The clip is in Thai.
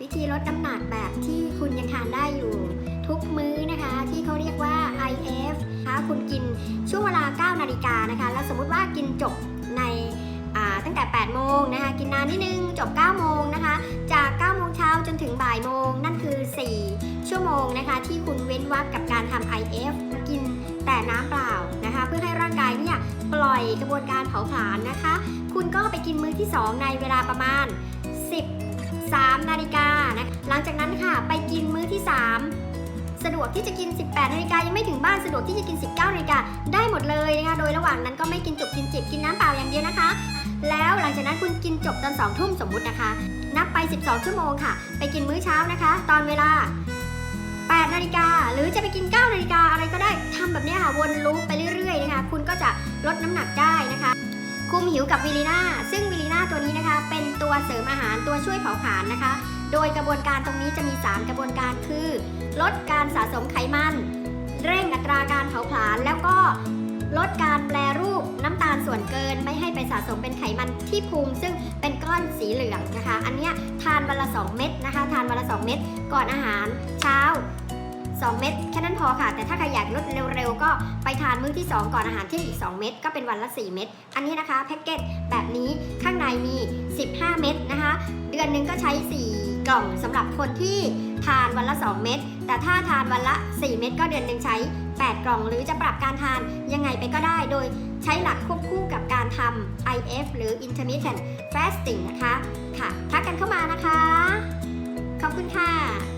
วิธีลดน้ำหนักแบบที่คุณยังทานได้อยู่ ทุกมื้อนะคะที่เขาเรียกว่า IF นะคะคุณกินช่วงเวลา 9 นาฬิกานะคะ แล้วสมมติว่ากินจบในตั้งแต่ 8 โมงนะคะ กินนานนิดนึง จบ 9 โมงนะคะ จาก 9 โมงเช้าจนถึงบ่ายโมง นั่นคือ 4 ชั่วโมงนะคะ ที่คุณเว้นวรรคกับการทำ IF กินแต่น้ำเปล่านะคะ เพื่อให้ร่างกายเนี่ยปล่อยกระบวนการเผาผลาญนะคะ คุณก็ไปกินมื้อที่ 2 ในเวลาประมาณ 3 นาฬิกานะหลังจากนั้นค่ะไปกินมื้อที่ 3 สะดวกที่จะกิน 18 นาฬิกายังไม่ถึงบ้านสะดวกที่จะกิน 19 นาฬิกาได้หมดเลยนะคะโดยระหว่างนั้นก็ไม่กินจุบกินจิบกินน้ำเปล่าอย่างเดียวนะคะ แล้วหลังจากนั้นคุณกินจบตอน2ทุ่มสมมุตินะคะ นับไป 12 ชั่วโมงค่ะ ไปกินมื้อเช้านะคะ ตอนเวลา8นาฬิกาหรือจะไปกิน 9 นาฬิกาอะไรก็ได้ทำแบบนี้ค่ะ วนลูปไปเรื่อยๆนะคะ คุณก็จะลดน้ำหนักได้นะคะ คุมหิวกับวิลีน่าซึ่งวิลีน่าตัวนี้นะคะเป็น ตัวเสริมอาหารตัวช่วยเผาผลาญนะคะ โดยกระบวนการตรงนี้จะมี 3 กระบวนการคือ ลดการสะสมไขมัน เร่งอัตราการเผาผลาญแล้วก็ลดการแปรรูปน้ำตาลส่วนเกินไม่ให้ไปสะสมเป็นไขมันที่พุงซึ่งเป็นก้อนสีเหลืองนะคะ อันเนี้ยทานวันละ 2 เม็ดนะคะ ทานวันละ 2 เม็ดก่อนอาหารเช้า 2 เม็ดแค่นั้นพอค่ะ แต่ถ้าใครอยากลดเร็ว ก็ไปทานมื้อที่ 2 ก่อนอาหารเที่ยงอีก 2 เม็ดก็เป็นวันละ 4 เม็ดอันนี้นะคะแพ็กเกจแบบนี้ข้างในมี 15 เม็ดนะคะ เดือนหนึ่งก็ใช้ 4 กล่องสำหรับคนที่ทานวันละ 2 เม็ดแต่ถ้าทานวันละ 4 เม็ดก็เดือนหนึ่งใช้ 8 กล่อง หรือจะปรับการทานยังไงไปก็ได้ โดยใช้หลักควบคู่กับการทำ IF หรือ intermittent fasting นะคะค่ะทักกันเข้ามานะคะ ขอบคุณค่ะ